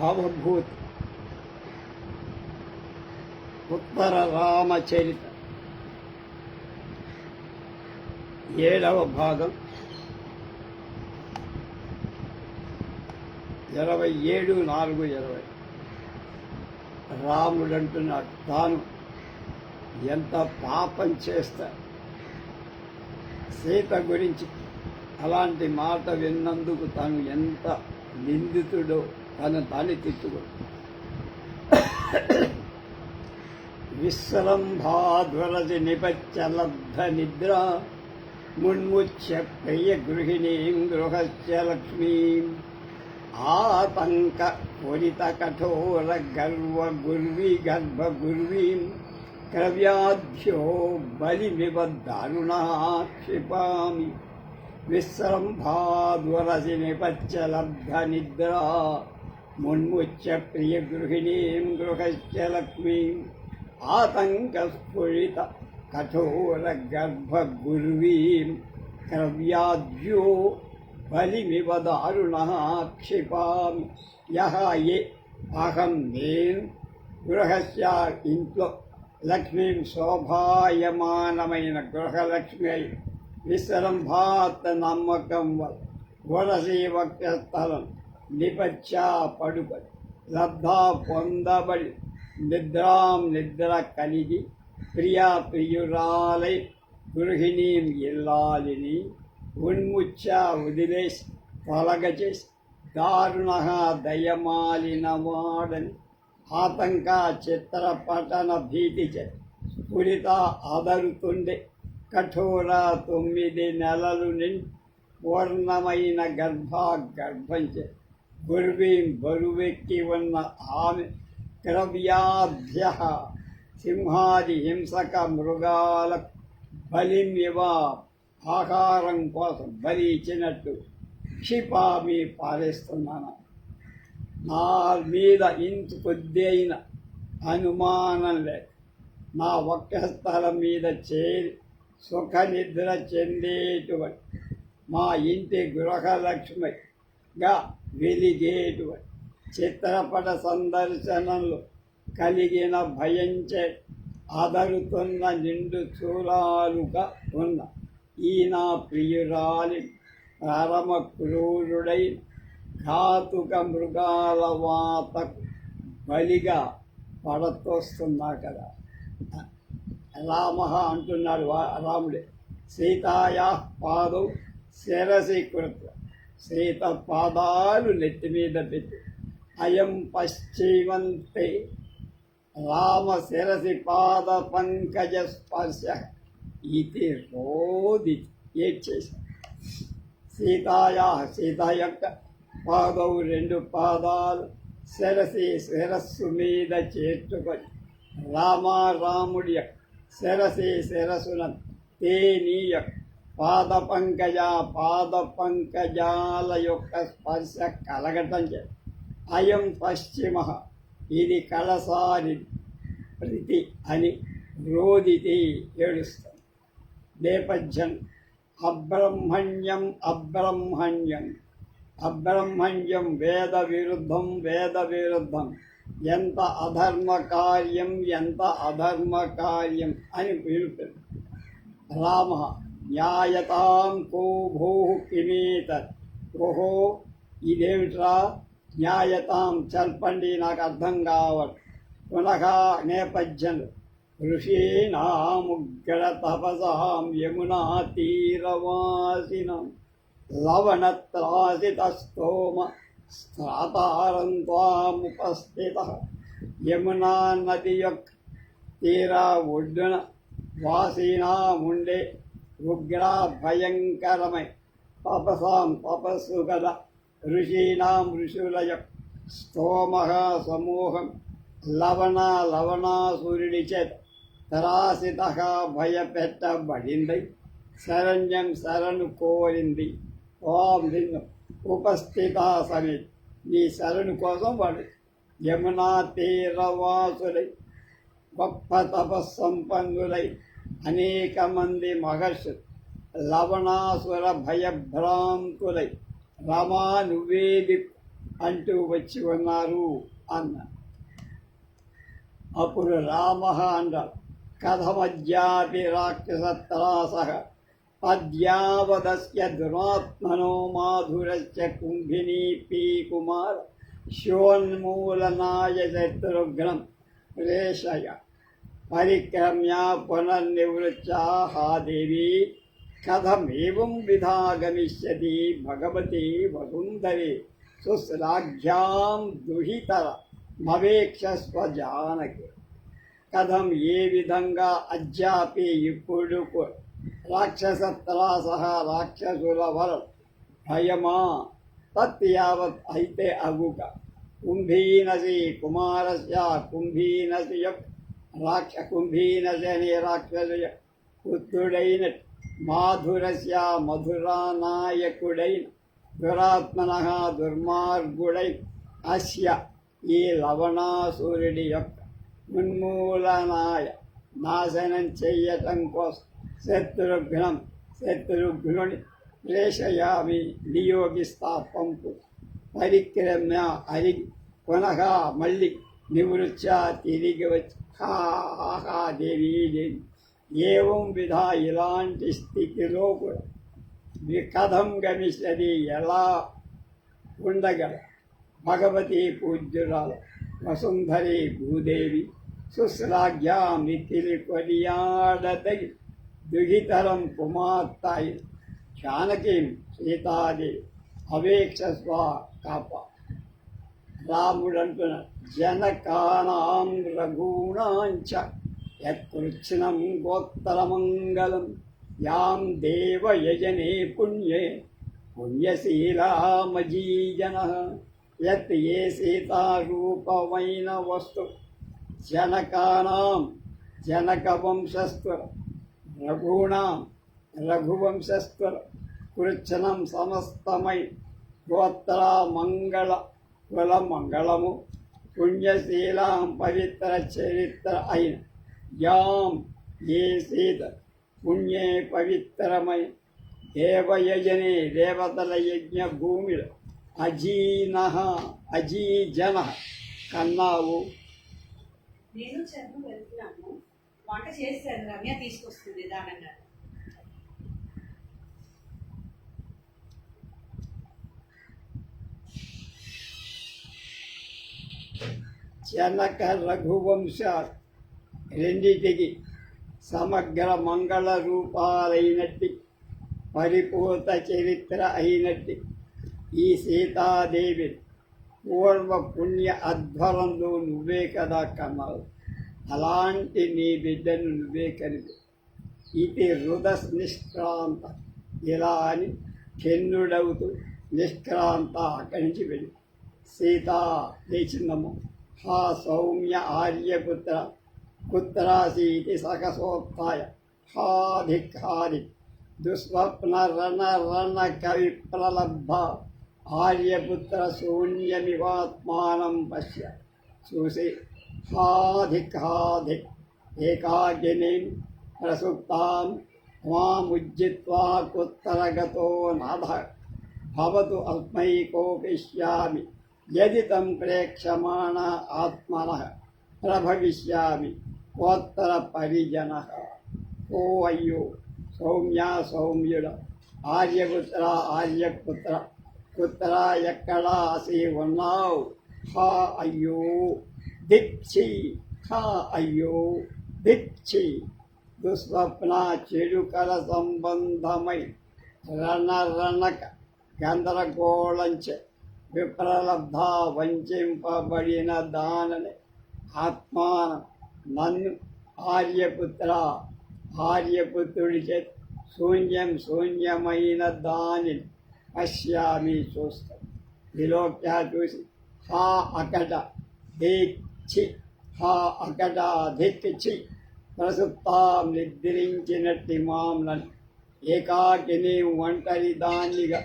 భవభూత్. ఉత్తర రామచరిత. ఏడవ భాగం. ఇరవై ఏడు నాలుగు ఇరవై. రాముడు అంటున్నాడు తాను ఎంత పాపం చేస్తా సీత గురించి అలాంటి మాట విన్నందుకు తాను ఎంత నిందితుడో తనను తానే తిట్టుకోడు విశ్రంభాధ్వరసి నిపచ్చలబ్ధ నిద్ర మున్ముచ్య ప్రియ గృహిణీం గృహస్య లక్ష్మీం. ఆతంక పూరిత కఠోర గర్వ గుర్వి గర్భ గుర్వీం. క్రవ్యాధ్యో బలిమివ దారుణా క్షిపామి. విశ్రంభాద్వరసి నిపచ్చలబ్ధ నిద్రా. మున్ముచ్య ప్రియ గృహిణీం గృహస్య లక్ష్మీం ఆతంకస్ఫురిత కఠోర గర్భ గుర్వీం క్రవ్యాద్యో బలిమివ దారుణ క్షిపాం యహ ఏ అహం నేను గృహస్య ఇంట్లో లక్ష్మీం శోభాయమానమైన గృహలక్ష్మి అయి విశ్రంభాత నమ్మకం వల్ల వరసీ వక్షస్థలం నిపచ్చా పడుబడి లబ్ధా పొందబడి నిద్రాం నిద్ర కలిగి ప్రియా ప్రియురాలై గృహిణీ ఇల్లాలిని ఉన్ముచ్చ వదిలేసి తొలగచేసి దారుణ దయమాలిన వాడని ఆతంక చిత్రపటన భీతి చే స్ఫురిత అదరుతుండే కఠోర తొమ్మిది నెలలు నిండి పూర్ణమైన గర్భ గర్భం చేసి గురువీం బరువెక్కి ఉన్న ఆమె క్రవ్యాభ్య సింహాది హింసక మృగాల బలిమివ ఆహారం కోసం బలి ఇచ్చినట్టు క్షిపామి పారేస్తున్నాను. నా మీద ఇంత కొద్ది అయిన అనుమానం లేదు. నా వక్షస్థలం మీద చేరి సుఖ నిద్ర చెందేటువంటి మా ఇంటి గా వెలిగేటువంటి చిత్రపట సందర్శనంలో కలిగిన భయంచే అదరుతున్న నిండు చూలాలుగా ఉన్న ఈ నా ప్రియురాలి పరమ క్రూరుడైన ఘాతుక మృగాల వాతకు బలిగా పడతోస్తున్నా కదా. రామ అంటున్నాడు రాముడే. సీతాయా పాదం శిరసి కృత సీత పాదాలు నెత్తి మీద పెట్టి అయం పశ్చిమంతే రామ శిరసి పాద పంకజ స్పర్శ ఇది రోది ఏడ్చేసి సీతాయా సీత యొక్క పాదవు రెండు పాదాలు శిరసి శిరస్సు మీద చేర్చుకొని రామారాముడి యొక్క శిరసి శిరసున యొక్క పాద పంకజ పాద పంకజాల యొక్క స్పర్శ కలగటం చే. అయం పశ్చిమ. ఇది కలసారి ప్రతి అని రోదితి ఏడుస్తాం. నేపథ్యం అబ్రహ్మణ్యం అబ్రహ్మణ్యం. అబ్రహ్మణ్యం వేద విరుద్ధం వేద విరుద్ధం ఎంత అధర్మ కార్యం ఎంత అధర్మ కార్యం అని పిలుపు రామ. న్యాయతాం కో భో కిమేత. ఓహో ఇదేమిట్రా? న్యాయతాం చెప్పండి నాకు అర్థం కావట్ పునః నేపథ్యంలో. ఋషీణాముగ్ర తపసాం యమునా తీరవాసినం. లవణత్రాసితస్తోమ స్త్రాతారం త్వాముపస్థిత యమునా నది యొక్క తీరా ఒడ్డున వాసీనాముండే ఉగ్ర భయంకరమై. తపసాం తపస్సు గల ఋషీణాం ఋషులయ యొక్క స్తోమ సమూహం. లవణ లవణాసురుడి చేత తరాసిత భయపెట్టబడింది శరణ్యం శరణు కోరింది. ఓం నిన్ను ఉపస్థిత సమి నీ శరణు కోసం వాడు యమునా తీరవాసులై గొప్ప తపస్సంపన్నులై అనేక మంది మహర్షులు లవణాసుర భయభ్రాంకులై రమా నువ్వే అంటూ వచ్చి ఉన్నారు అన్న. అప్పుడు రామ అన్నాడు కథమజ్యాపి రాక్షసత్రాస పద్యావదస్య దురాత్మనో మాధురస్య కుంభినీ పీకుమార శోన్మూలనాయ శత్రుఘ్నం ప్రేషయ పరిక్రమ్య పునర్నివృత్తాహాదేవి. కథమేవం విధా గమిష్యతి భగవతి వసుంధరి. సుశ్లాఘ్యాం దుహితర మవేక్షస్వ జానకి కథం ఏ విధంగా అజ్జాపి ఇప్పుడు కు- రాక్షసత్రాస రాక్షసుల వరం భయమా? తత్ యావత్ అయితే అగుక. కుంభీనసి కుమారస్య కుంభీనసి యొక్క రాక్ష కుంభీనసి అనే రాక్షసు పుత్రుడైన మాధురస్య మధురానాయకుడైన దురాత్మన దుర్మార్గుడై అస్య ఈ లవణాసురుడి యొక్క ఉన్మూలనాయ నాశనం చెయ్యటం కోసం శత్రుఘ్నం శత్రుఘ్నుని ప్రేషయామి నియోగిస్తా పంపు. పరిక్రమ్య అరిగి పునః మళ్ళీ నివృత్య తిరిగి వచ్చి హా హా, హా దేవి ఏవం విధ ఇలాంటి స్థితిలో కూడా కథం గమిస్తుంది ఎలా ఉండగల భగవతి పూజ్యురాలు వసుంధరి భూదేవి సుశ్రాజ్యా మిథిలి కొనియాడదగి దుహితరం కుమార్తె జానకీం సీతాదేవి అవేక్షస్వ కాప రాముడు అంటున్నాడు జనకానాం రఘూణాంచ యత్కృచ్ఛ్నం గోత్తరమంగళం యాం దేవయజనే పుణ్యే పుణ్యశీలామజీజన యత్ ఏ సీతారూపమైన వస్తు జనకానాం జనకవంశస్థుర రఘూణాం రఘువంశస్థుర కృచ్చనం సమస్తమై గోత్ర మంగళ కుల మంగళము పుణ్యశీలాం పవిత్ర చరిత్ర అయిన యాం ఏ సీత పుణ్యే పవిత్రమై దేవయజనే దేవతల యజ్ఞ భూమిలో అజీన అజీజన. కన్నావు. నేను చదువు వెళ్తున్నాను. వంట చేశాను రమ్య తీసుకొస్తుంది దానన్నారు జనక రఘువంశ రెండిటికి సమగ్ర మంగళ రూపాలైనట్టి పరిపూర్త చరిత్ర అయినట్టి. ఈ సీతాదేవి పూర్వ పుణ్య అధ్వరంలో నువ్వే కదా కన్నావు అలాంటి నీ బిడ్డను నువ్వే కనిపి. ఇది హృద నిష్క్రాంత ఇలా అని కెన్నుడవుతూ నిష్క్రాంత అక్కడి నుంచి వెళ్ళి సీత లేచిందమ్మ హా సౌమ్య ఆర్యపుత్ర కుత్రాసీతి సకసోత్థాయ హాధిక్ హాధిక్ దుస్వప్న రణ రణ కవి ప్రలబ్ధ ఆర్యపుత్ర శూన్యమివాత్మానం పశ్య చూసి హాధిక్ హాధిక్ ఏకాకినీం ప్రసుప్తాం यदि తం ప్రేక్షమాణ ఆత్మన ప్రభవిష్యామి కోత్తర పరిజన ఓ అయ్యో సౌమ్య సౌమ్యుడ ఆర్యపుత్ర ఆర్యపుత్ర పుత్ర ఎక్కడా అసి ఉన్నావు హా అయ్యో దిక్షి హా అయ్యో దిక్షి దుస్వప్న చెడుకల సంబంధమై రణరణక గందరగోళంచ విప్రలబ్ధ వంచింపబడిన దానని ఆత్మాన నన్ను ఆర్యపుత్ర ఆర్యపుత్రుడి చేత శూన్యం శూన్యమైన దానిని పశ్యామి చూస్తాను విలోక్య చూసి హా అకట దిచ్చి హా అకట దిక్చి ప్రసుప్తాం నిద్రించినట్టి మాంలను ఏకాకిని ఒంటరి దానిగా